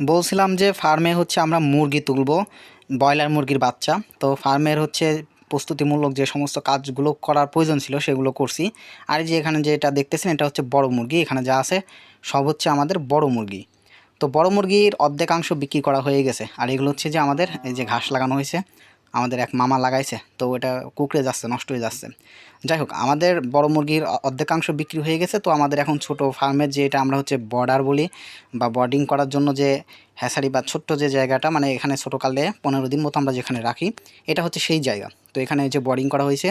বলছিলাম যে ফার্মে হচ্ছে আমরা মুরগি তুলব, ব্রয়লার মুরগির বাচ্চা। তো ফার্মের হচ্ছে প্রস্তুতিমূলক যে সমস্ত কাজগুলো করার প্রয়োজন ছিল সেগুলো করছি। আর যে এখানে যেটা দেখতেছেন, এটা হচ্ছে বড় মুরগি। এখানে যা আছে সব হচ্ছে আমাদের বড় মুরগি। তো বড় মুরগির অর্ধেকাংশ বিক্রি করা হয়ে গেছে। আর এগুলো হচ্ছে যে আমাদের এই যে ঘাস লাগানো হয়েছে। আমাদের এক মামা লাগাইছে, তো ওটা কুকড়ে যাচ্ছে, নষ্ট হয়ে যাচ্ছে। যাই হোক, আমাদের বড় মুরগির অর্ধেকাংশ বিক্রি হয়ে গেছে, তো আমাদের এখন ছোট ফার্মের যে এটা আমরা হচ্ছে বর্ডার বলি, বা বর্ডিং করার জন্য যে হ্যাসারি বা ছোট্ট যে জায়গাটা মানে এখানে ছোটোকালে পনেরো দিন মতো আমরা যেখানে রাখি, এটা হচ্ছে সেই জায়গা। তো এখানে যে বর্ডিং করা হয়েছে,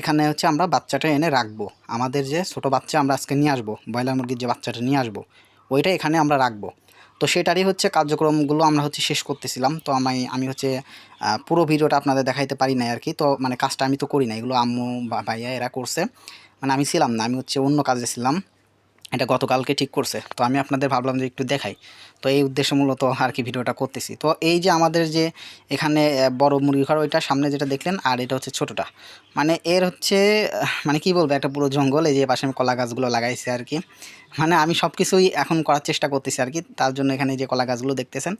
এখানে হচ্ছে আমরা বাচ্চাটা এনে রাখব। আমাদের যে ছোট বাচ্চা আমরা আজকে নিয়ে আসব, ব্রয়লার মুরগির যে বাচ্চাটা নিয়ে আসব, ওইটা এখানে আমরা রাখব। তো সেটারই হচ্ছে কার্যক্রমগুলো আমরা হচ্ছে শেষ করতেছিলাম। তো আমি আমি হচ্ছে পুরো ভিডিওটা আপনাদের দেখাইতে পারি নাই আর কি। তো মানে কাজটা আমি তো করি না এগুলো আম্মু বা ভাইয়া এরা করছে। মানে আমি ছিলাম না, আমি হচ্ছে অন্য কাজে ছিলাম। এটা গতকালকে ঠিক করছে। তো আমি আপনাদের ভাবলাম যে একটু দেখাই। তো এই উদ্দেশ্যে মূলত আর কি ভিডিওটা করতেছি। তো এই যে আমাদের যে এখানে বড় মুরগি ঘর ওইটা সামনে যেটা দেখলেন, আর এটা হচ্ছে ছোটোটা। মানে এর হচ্ছে মানে কি বলব, একটা পুরো জঙ্গল, এই যে পাশে আমি কলা গাছগুলো লাগাইছি আর কি। মানে আমি সব কিছুই এখন করার চেষ্টা করতেছি আর কি। তার জন্য এখানে যে কলা গাছগুলো দেখতেছেন,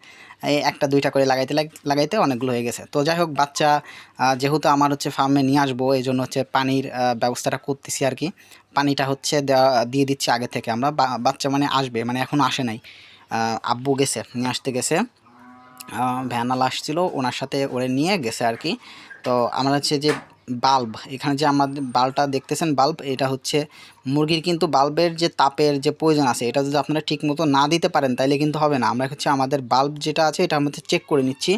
এই একটা, দুইটা করে লাগাইতে লাগাইতে অনেকগুলো হয়ে গেছে। তো যাই হোক, বাচ্চা যেহেতু আমার হচ্ছে ফার্মে নিয়ে আসব, এই জন্য হচ্ছে পানির ব্যবস্থাটা করতেছি আর কি। পানিটা হচ্ছে দিয়ে দিচ্ছি আগে থেকে আমরা। বাচ্চা মানে আসবে মানে এখন আসে নাই। আব্বু গেছে, নিয়ে আসতে গেছে। ভ্যানাল আসছিল, ওনার সাথে ওরে নিয়ে গেছে আর কি। তো আমরা হচ্ছে যে বাল্ব। এখানে যে আমাদের বাল্বটা দেখতেছেন বাল্ব, এটা হচ্ছে মুরগির কিন্তু বাল্বের যে তাপের যে প্রয়োজন আছে, এটা যদি আপনারা ঠিক মতো না দিতে পারেন তাইলে কিন্তু হবে না। আমরা হচ্ছে আমাদের বাল্ব যেটা আছে, এটার মধ্যে চেক করে নিচ্ছি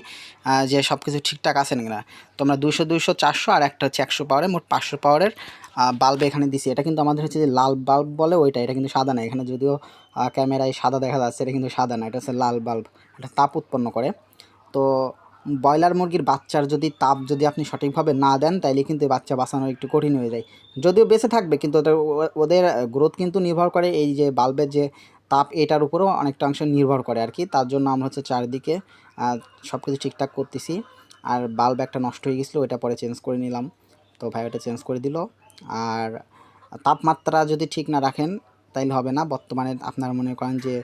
যে সব কিছু ঠিকঠাক আছে কিনা। তো আমরা দুশো দুইশো, চারশো আর একটা হচ্ছে একশো পাওয়ারের মোট পাঁচশো পাওয়ারের বাল্ব এখানে দিছি। এটা কিন্তু আমাদের হচ্ছে যে লাল বাল্ব বলে, ওইটা, এটা কিন্তু সাদা না। এখানে যদিও ক্যামেরায় সাদা দেখা যাচ্ছে, এটা কিন্তু সাদা না, এটা হচ্ছে লাল বাল্ব। এটা তাপ উৎপন্ন করে। তো ব্রয়লার মুরগির বাচ্চার যদি তাপ যদি আপনি সঠিকভাবে না দেন, তাইলে কিন্তু বাচ্চা বাঁচানো একটু কঠিন হয়ে যায়। যদিও বেঁচে থাকবে, কিন্তু ওদের ওদের গ্রোথ কিন্তু নির্ভর করে এই যে বাল্বের যে তাপ, এটার উপরেও অনেকটা অংশ নির্ভর করে আর কি তার জন্য আমরা হচ্ছে চারিদিকে সব কিছু ঠিকঠাক করতেছি। আর বাল্ব একটা নষ্ট হয়ে গেছিল, ওইটা পরে চেঞ্জ করে নিলাম। তো ভাই ওটা চেঞ্জ করে দিল। আর তাপমাত্রা যদি ঠিক না রাখেন, তাইলে হবে না। বর্তমানে আপনার মনে করেন যে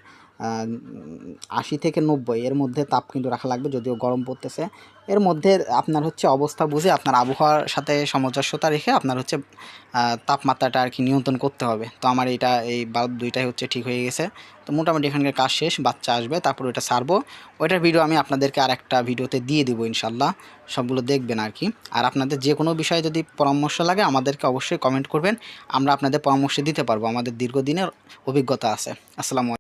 আশি থেকে নব্বই, এর মধ্যে তাপ কিন্তু রাখা লাগবে যদিও গরম পড়তেছে। এর মধ্যে আপনার হচ্ছে অবস্থা বুঝে আপনার আবহাওয়ার সাথে সামঞ্জস্যতা রেখে আপনার হচ্ছে তাপমাত্রাটা আর কি নিয়ন্ত্রণ করতে হবে। তো আমার এটা এই বাল্ব দুইটাই হচ্ছে ঠিক হয়ে গেছে। তো মোটামুটি এখানকার কাজ শেষ, বাচ্চা আসবে, তারপর ওইটা সারবো। ওইটার ভিডিও আমি আপনাদেরকে আর একটা ভিডিওতে দিয়ে দেবো ইনশাল্লাহ সবগুলো দেখবেন আর কি আর আপনাদের যে কোনো বিষয়ে যদি পরামর্শ লাগে, আমাদেরকে অবশ্যই কমেন্ট করবেন। আমরা আপনাদের পরামর্শ দিতে পারব। আমাদের দীর্ঘদিনের অভিজ্ঞতা আছে। আসসালামু